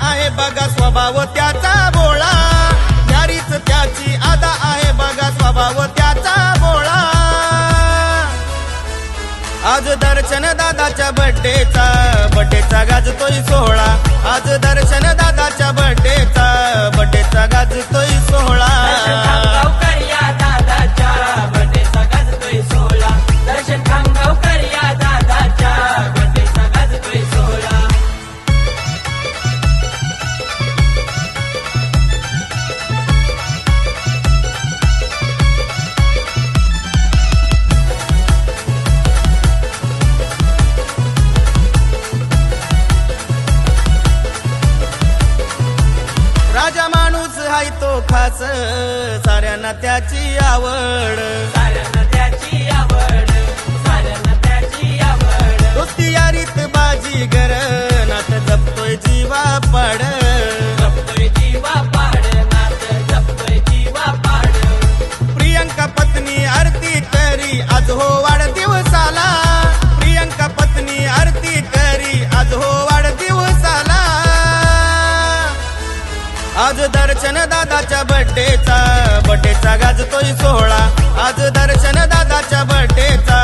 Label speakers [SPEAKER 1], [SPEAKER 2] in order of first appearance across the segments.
[SPEAKER 1] आहे बघा स्वभाव त्याचा बोळा. यारीच त्याची आदा आहे बघा स्वभाव त्याचा बोळा. आज दर्शन दादाच्या बड्डेचा बड्डेचा गाज हाय तो खास. साऱ्यांना त्याची आवड.
[SPEAKER 2] साऱ्यांना त्याची आवड. साऱ्यांना त्याची आवड.
[SPEAKER 1] दोस्ती यारीत बाजी आज दर्शन दादाच्या बड्डेचा बड्डेचा गाजतोय सोहळा. आज दर्शन दादाच्या बड्डेचा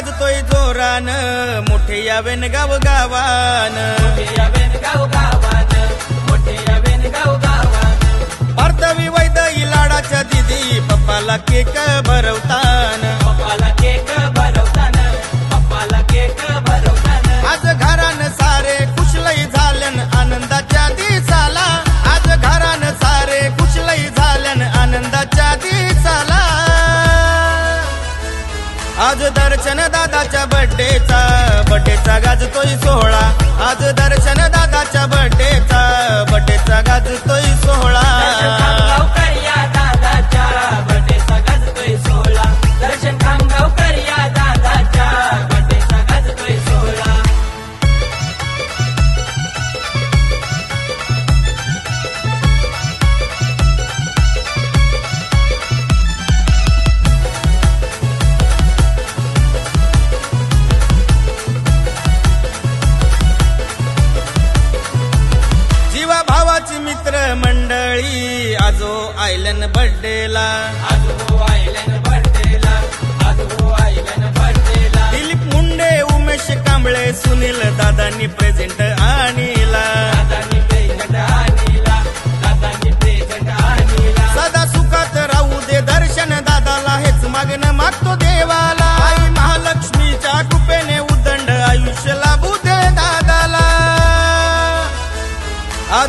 [SPEAKER 1] वाजतोय जोरान. मोठे यावेन गाव गावान.
[SPEAKER 2] मोठे या बेनगाव
[SPEAKER 1] वैदई लाडाच्या दिदी पप्पाला केक भरवतान. बड्डेचा गाजतोय सोहळा. आज दर्शन जीवा मित्र मंडळी आजो आयलन बड्डेला.
[SPEAKER 2] आजो आयलन बड्डेला आजो आयलन बड्डेला
[SPEAKER 1] दिलीप मुंडे उमेश कांबळे सुनील दादांनी प्रेझेंट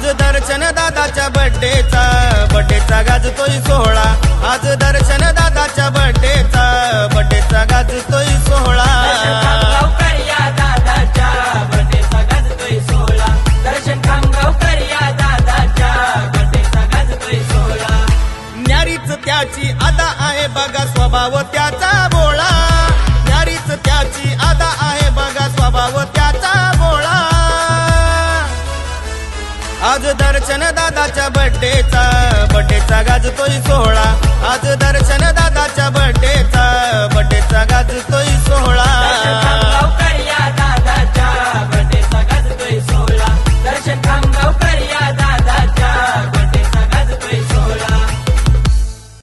[SPEAKER 1] आज दर्शन दादाच्या बड्डेचा बड्डेचा गाजतोय सोहळा. आज दर्शन दादाच्या बड्डेचा बड्डेचा गाजतोय सोहळा.
[SPEAKER 2] बड्डेचा गाजतोय सोहळा.
[SPEAKER 1] न्यारीच त्याची आदा आहे बघा स्वभाव त्याचा बड्डेचा गाजतोय सोहळा आज